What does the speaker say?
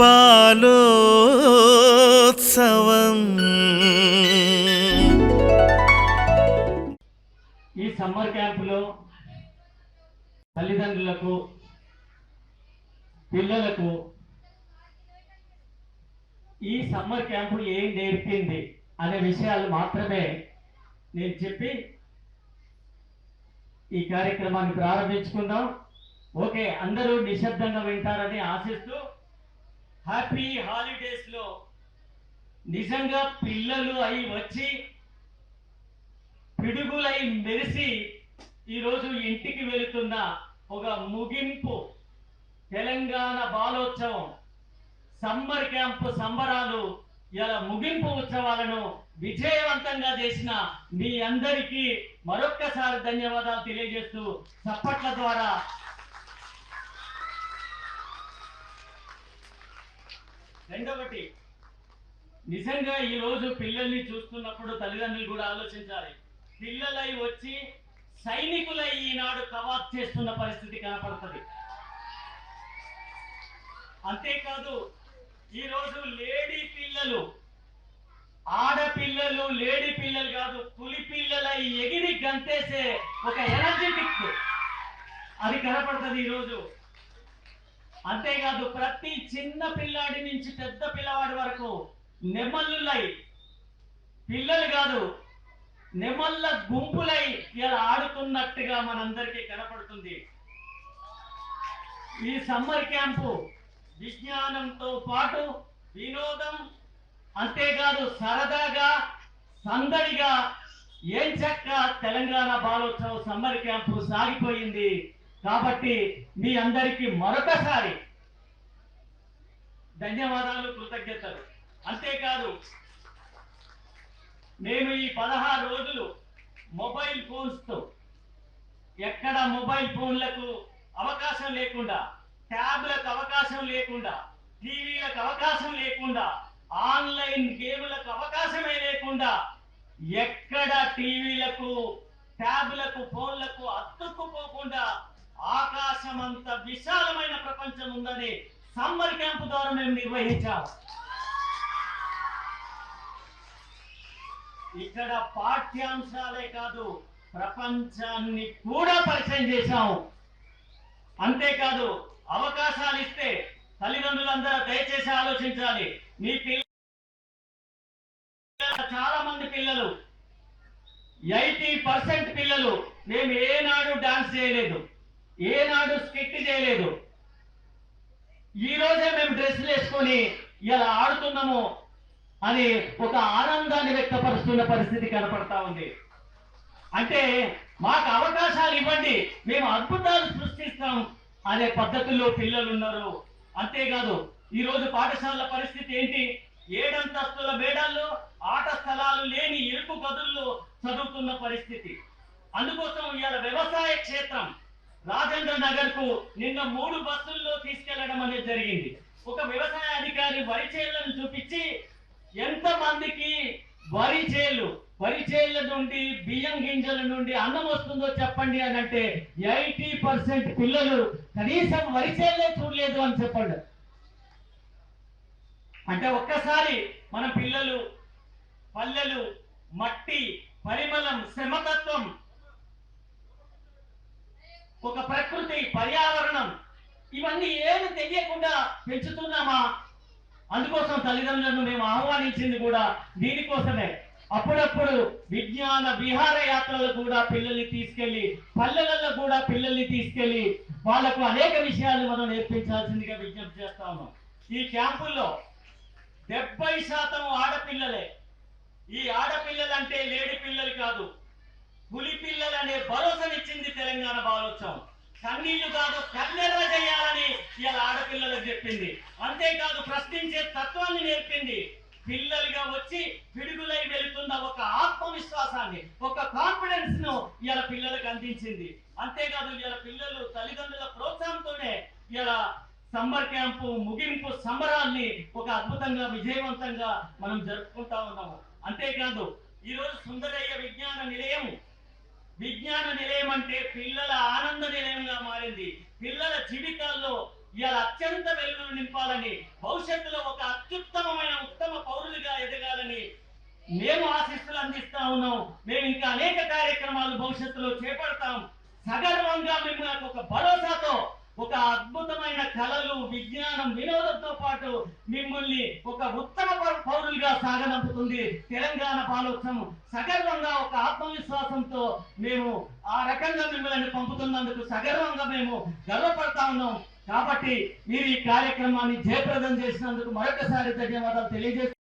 బాలోత్సవం. ఈ సమ్మర్ క్యాంపులో తల్లిదండ్రులకు పిల్లలకు ఈ సమ్మర్ క్యాంపు ఏం నేర్పింది అనే విషయాలు మాత్రమే నేను చెప్పి ఈ కార్యక్రమాన్ని ప్రారంభించుకుందాం. ఓకే అందరూ నిశ్శబ్దంగా వింటారని ఆశిస్తూ హ్యాపీ హాలిడేస్లో నిజంగా పిల్లలు అయి వచ్చి పిడుగులై మెరిసి ఈరోజు ఇంటికి వెళుతున్న ఒక ముగింపు. తెలంగాణ బాలోత్సవం సమ్మర్ క్యాంపు సంబరాలు ఇలా ముగింపు ఉత్సవాలను విజయవంతంగా చేసిన మీ అందరికీ మరొక్కసారి ధన్యవాదాలు తెలియజేస్తూ చప్పట్ల ద్వారా రెండవటి నిజంగా ఈ రోజు పిల్లల్ని చూస్తున్నప్పుడు తల్లిదండ్రులు కూడా ఆలోచించాలి. పిల్లలై వచ్చి సైనికులై ఈనాడు కవాత్ చేస్తున్న పరిస్థితి కనపడుతుంది. అంతేకాదు ఈరోజు లేడీ పిల్లలు ఆడపిల్లలు లేడీ పిల్లలు కాదు పులి పిల్లలై ఎగిరి గంతేసే ఒక ఎనర్జెటిక్. అది కనపడుతుంది ఈరోజు అంతేకాదు ప్రతి చిన్న పిల్లాడి నుంచి పెద్ద పిల్లవాడి వరకు నెమళ్ళులై పిల్లలు కాదు నెమళ్ళ గుంపులై ఇలా ఆడుతున్నట్టుగా మనందరికీ కనపడుతుంది. ఈ సమ్మర్ క్యాంపు విజ్ఞానంతో పాటు వినోదం అంతేకాదు సరదాగా సందడిగా ఏం చక్క తెలంగాణ బాలోత్సవం సమ్మర్ క్యాంపు సాగిపోయింది. కాబట్టి మీ అందరికీ మరొకసారి ధన్యవాదాలు కృతజ్ఞతలు. అంతేకాదు నేను ఈ పదహారు రోజులు మొబైల్ ఫోన్స్తో ఎక్కడ మొబైల్ ఫోన్లకు అవకాశం లేకుండా ట్యాబ్లకు అవకాశం లేకుండా టీవీలకు అవకాశం లేకుండా ఆన్లైన్ గేములకు అవకాశమే లేకుండా ఎక్కడ టీవీలకు ట్యాబ్లకు ఫోన్లకు అతుక్కుపోకుండా ఆకాశం అంత విశాలమైన ప్రపంచం ఉందని సమ్మర్ క్యాంప్ ద్వారా మేము నిర్వహించాం. ఇక్కడ పాఠ్యాంశాలే కాదు ప్రపంచాన్ని కూడా పరిచయం చేశాము అంతేకాదు అవకాశాలు ఇస్తే తల్లిదండ్రులందరూ దయచేసి ఆలోచించాలి. మీ పిల్ల చాలా మంది పిల్లలు ఎయిటీ పర్సెంట్ పిల్లలు మేము ఏనాడు డాన్స్ చేయలేదు. ఏనాడు స్కిట్ చేయలేదు. ఈ రోజే మేము డ్రెస్సులు వేసుకొని ఇలా ఆడుతున్నాము అని ఒక ఆనందాన్ని వ్యక్తపరుస్తున్న పరిస్థితి కనపడతా ఉంది. అంటే మాకు అవకాశాలు ఇవ్వండి మేము అద్భుతాలు సృష్టిస్తాం అనే పద్ధతుల్లో పిల్లలు ఉన్నారు. అంతేకాదు ఈ రోజు పాఠశాలల పరిస్థితి ఏంటి? ఏడంతస్తుల మేడల్లో ఆట స్థలాలు లేని ఇరుకు గదుల్లో చదువుతున్న పరిస్థితి. అందుకోసం ఇవాళ వ్యవసాయ క్షేత్రం రాజేంద్ర నగర్కు నిన్న మూడు బస్సుల్లో తీసుకెళ్ళడం అనేది జరిగింది. ఒక వ్యవసాయ అధికారి వరి చేలను చూపించి ఎంత మందికి వరి చేలు వరి చేల నుండి బియ్యం గింజల నుండి అన్నం వస్తుందో చెప్పండి అని అంటే ఎయిటీ పర్సెంట్ పిల్లలు కనీసం వరి చేలే చూడలేదు అని చెప్పండి. అంటే ఒక్కసారి మన పిల్లలు పల్లెలు మట్టి పరిమళం శ్రమ పెంచుతున్నామా? అందుకోసం తల్లిదండ్రులను మేము ఆహ్వానించింది కూడా దీనికోసమే. అప్పుడప్పుడు విజ్ఞాన విహార యాత్రలు కూడా పిల్లల్ని తీసుకెళ్ళి పల్లెలలో కూడా పిల్లల్ని తీసుకెళ్ళి వాళ్ళకు అనేక విషయాలు మనం నేర్పించాల్సిందిగా విజ్ఞప్తి చేస్తా ఉన్నాం. ఈ క్యాంపుల్లో డెబ్బై శాతం ఆడపిల్లలే. ఈ ఆడపిల్లలంటే లేడి పిల్లలు కాదు. పులి పిల్లలనే భరోసానిచ్చింది తెలంగాణ బాలోత్సవం. కన్నీళ్ళు కాదు కన్నెర్ర చేయాలని ఇలా ఆడపిల్లలకు చెప్పింది. అంతేకాదు ప్రశ్నించే తత్వాన్ని నేర్పింది. పిల్లలుగా వచ్చి పిడుగులై వెళుతున్న ఒక ఆత్మవిశ్వాసాన్ని ఒక కాన్ఫిడెన్స్ను ఇలా పిల్లలకు అందించింది. అంతేకాదు ఇలా పిల్లలు తల్లిదండ్రుల ప్రోత్సాహంతోనే ఇలా సమ్మర్ క్యాంపు ముగింపు సంబరాల్ని ఒక అద్భుతంగా విజయవంతంగా మనం జరుపుకుంటా ఉన్నాము. అంతేకాదు ఈరోజు సుందరయ్య విజ్ఞాన నిలయం. విజ్ఞాన నిలయం అంటే పిల్లల ఆనంద నిలయం పిల్లల జీవితాల్లో ఇవాళ అత్యంత వెలుగులు నింపాలని భవిష్యత్తులో ఒక అత్యుత్తమమైన ఉత్తమ పౌరులుగా ఎదగాలని మేము ఆశిస్తులు అందిస్తా ఉన్నాం. మేము ఇంకా అనేక కార్యక్రమాలు భవిష్యత్తులో చేపడతాం. సగర్వంగా మిమ్మల్ని ఒక భరోసాతో ఒక అద్భుతమైన కళలు విజ్ఞానం వినోదంతో పాటు మిమ్మల్ని ఒక ఉత్తమ పౌరులుగా సాగనంపుతుంది. తెలంగాణ పాలోత్సవం సగర్వంగా ఒక ఆత్మవిశ్వాసంతో మేము ఆ రకంగా మిమ్మల్ని పంపుతున్నందుకు సగర్వంగా మేము గర్వపడతా ఉన్నాం. కాబట్టి మీరు ఈ కార్యక్రమాన్ని జయప్రదం చేసినందుకు మరొకసారి ధన్యవాదాలు తెలియజేస్తున్నాం